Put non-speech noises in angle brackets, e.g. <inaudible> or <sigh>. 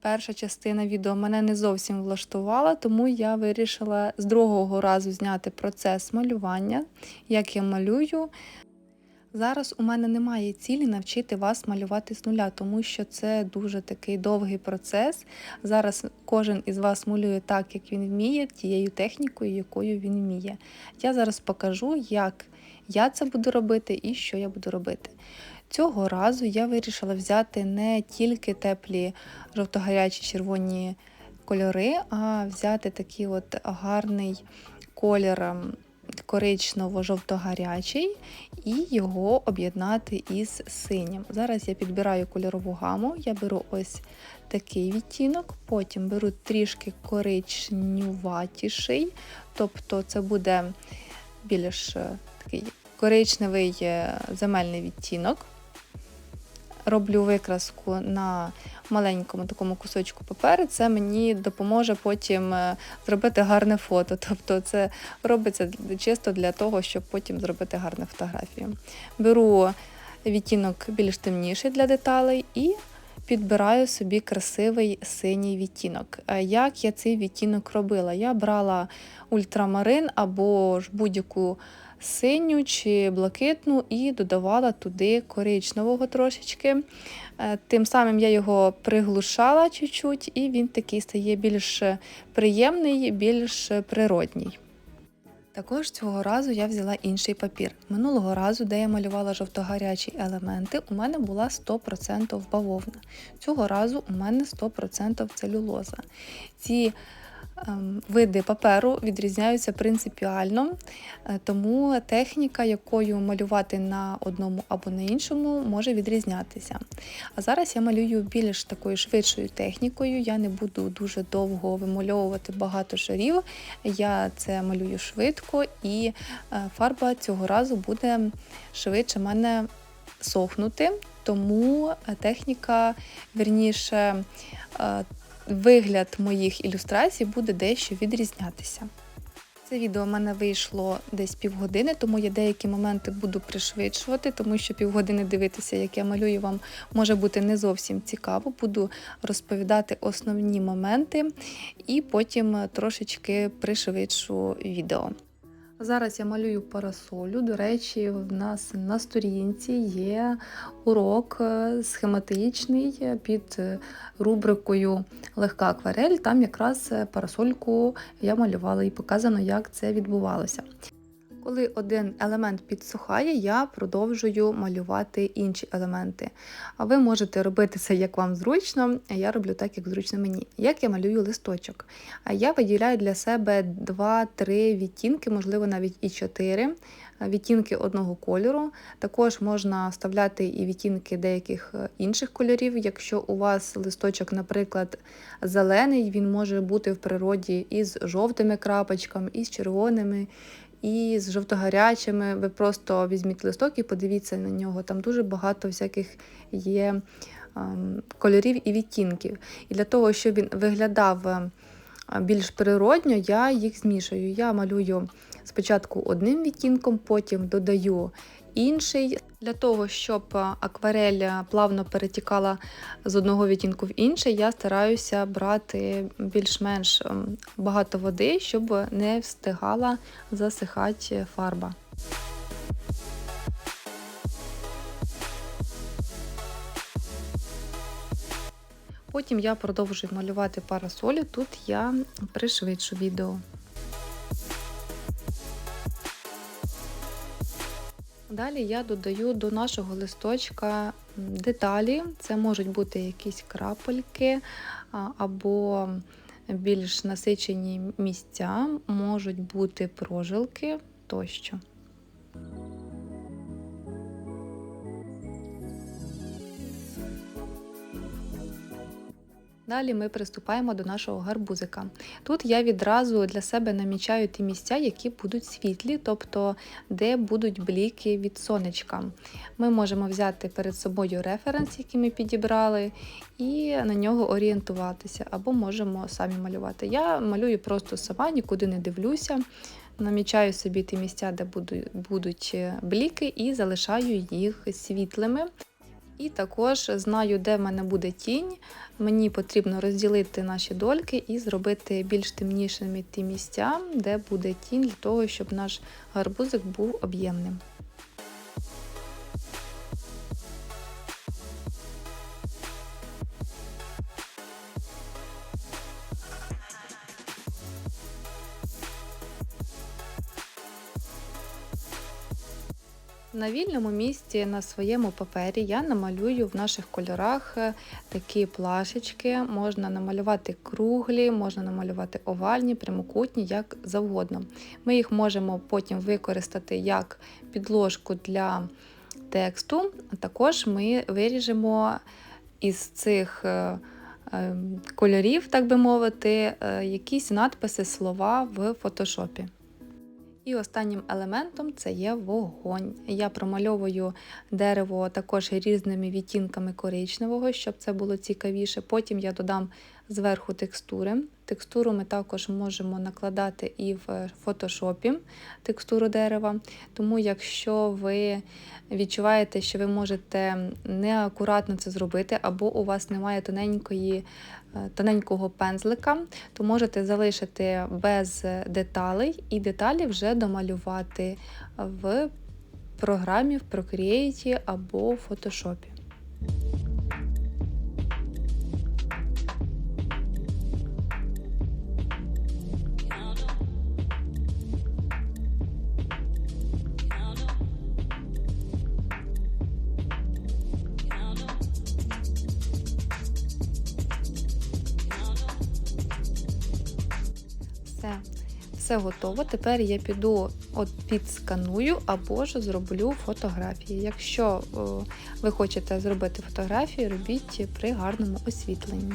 Перша частина відео мене не зовсім влаштувала, тому я вирішила з другого разу зняти процес малювання, як я малюю. Зараз у мене немає цілі навчити вас малювати з нуля, тому що це дуже такий довгий процес. Зараз кожен із вас малює так, як він вміє, тією технікою, якою він вміє. Я зараз покажу, як я це буду робити і що я буду робити. Цього разу я вирішила взяти не тільки теплі жовто-гарячі червоні кольори, а взяти такий от гарний колір ем, коричнево-жовто-гарячий і його об'єднати із синім. Зараз я підбираю кольорову гаму, я беру ось такий відтінок, потім беру трішки коричнюватіший, тобто це буде більш е, такий коричневий е, земельний відтінок. Роблю викраску на маленькому такому кусочку паперу, це мені допоможе потім е, зробити гарне фото. <laughs> Тобто це робиться чисто для того, щоб потім зробити гарну фотографію. Беру відтінок більш темніший для деталей і підбираю собі красивий синій відтінок. Е, Як я цей відтінок робила? Я брала ультрамарин або ж будь-яку синю чи блакитну і додавала туди коричневого трошечки. Е, Тим самим я його приглушала чуть-чуть, і він такий стає більш приємний, більш природній. Також цього разу я взяла інший папір. Минулого разу, де я малювала жовто-гарячі елементи, у мене була 100% бавовна. Цього разу у мене 100% целюлоза. Ці види паперу відрізняються принципіально, е, тому техніка, якою малювати на одному або на іншому, може відрізнятися. А зараз я малюю більш такою швидшою технікою. Я не буду дуже довго вимальовувати багато шарів. Я це малюю швидко, і е, фарба цього разу буде швидше мене сохнути, тому е, техніка, верніше, вигляд моїх ілюстрацій буде дещо відрізнятися. Це відео в мене вийшло десь півгодини, тому я деякі моменти буду пришвидшувати, тому що півгодини дивитися, як я малюю, вам може бути не зовсім цікаво. Буду розповідати основні моменти і потім трошечки пришвидшу відео. Зараз я малюю парасолю. До речі, в нас на сторінці є урок е, схематичний під е, рубрикою Легка акварель. Там якраз е, парасольку я малювала і показано, як це відбувалося. Коли один елемент підсухає, я продовжую малювати інші елементи. А ви можете робити це як вам зручно, а я роблю так, як зручно мені. Як я малюю листочок? Я виділяю для себе 2-3 відтінки, можливо, навіть і 4 відтінки одного кольору. Також можна вставляти і відтінки деяких е, інших кольорів. Якщо у вас листочок, наприклад, зелений, він може бути в природі із жовтими крапочками, із червоними. І з жовтогарячими ви просто візьміть листок і подивіться на нього. Там дуже багато всяких є ем, кольорів і відтінків. І для того, щоб він виглядав е, більш природньо, я їх змішую. Я малюю спочатку одним відтінком, потім додаю інший. Для того, щоб акварель плавно перетікала з одного відтінку в інший, я стараюся брати більш-менш ем, багато води, щоб не встигала засихати фарба. Потім я продовжую малювати парасолі. Тут я пришвидшу відео. Далі я додаю до нашого листочка деталі. Це можуть бути якісь крапельки або більш насичені місця, можуть бути прожилки тощо. Далі ми приступаємо до нашого гарбузика. Тут я відразу для себе намічаю ті місця, які будуть світлі, тобто де будуть бліки від сонечка. Ми можемо взяти перед собою референс, який ми підібрали, і на нього орієнтуватися, або можемо самі малювати. Я малюю просто сама, нікуди не дивлюся. Намічаю собі ті місця, де будуть бліки, і залишаю їх світлими. І також знаю, де в мене буде тінь. Мені потрібно розділити наші дольки і зробити більш темнішими ті місця, де буде тінь, для того, щоб наш гарбузик був об'ємним. На вільному місці на своєму папері я намалюю в наших кольорах е, такі плашечки. Можна намалювати круглі, можна намалювати овальні, прямокутні, як завгодно. Ми їх можемо потім використати як підложку для тексту. а Також ми виріжемо із цих е, е, кольорів, так би мовити, якісь надписи, слова в фотошопі. І останнім елементом це є вогонь. Я промальовую дерево також різними відтінками коричневого, щоб це було цікавіше. Потім я додам зверху текстури. Текстуру ми також можемо накладати і в фотошопі текстуру дерева. Тому, якщо ви відчуваєте, що ви можете неакуратно це зробити, або у вас немає тоненької, е, тоненького пензлика, то можете залишити без деталей і деталі вже домалювати в програмі в Procreate або в Photoshop. Все готово. Тепер я піду от підсканую або ж зроблю фотографії. Якщо ви хочете зробити фотографію, робіть при гарному освітленні.